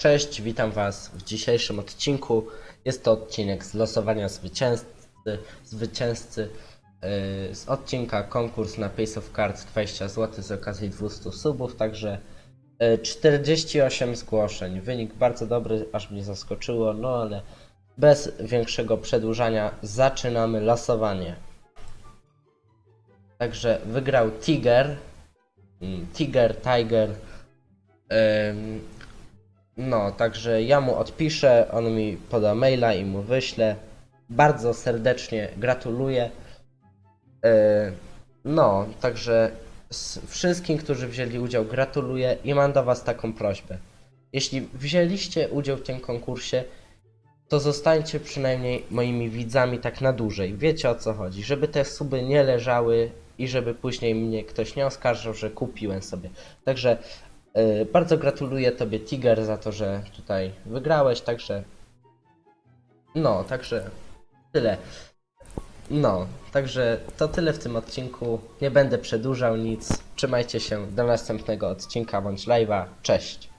Cześć, witam Was w dzisiejszym odcinku. Jest to odcinek z losowania zwycięzcy, zwycięzcy yy, z odcinka konkurs na Pace of Cards 20 zł z okazji 200 subów, także yy, 48 zgłoszeń. Wynik bardzo dobry, aż mnie zaskoczyło, no ale bez większego przedłużania zaczynamy losowanie. Także wygrał Tiger, mm, Tiger, Tiger. Ym, no, także ja mu odpiszę, on mi poda maila i mu wyślę. Bardzo serdecznie gratuluję. Yy, no, także wszystkim, którzy wzięli udział, gratuluję i mam do Was taką prośbę. Jeśli wzięliście udział w tym konkursie, to zostańcie przynajmniej moimi widzami tak na dłużej. Wiecie o co chodzi, żeby te suby nie leżały i żeby później mnie ktoś nie oskarżał, że kupiłem sobie. Także bardzo gratuluję Tobie Tiger za to, że tutaj wygrałeś, także no, także tyle. No, także to tyle w tym odcinku. Nie będę przedłużał nic. Trzymajcie się do następnego odcinka bądź live'a. Cześć.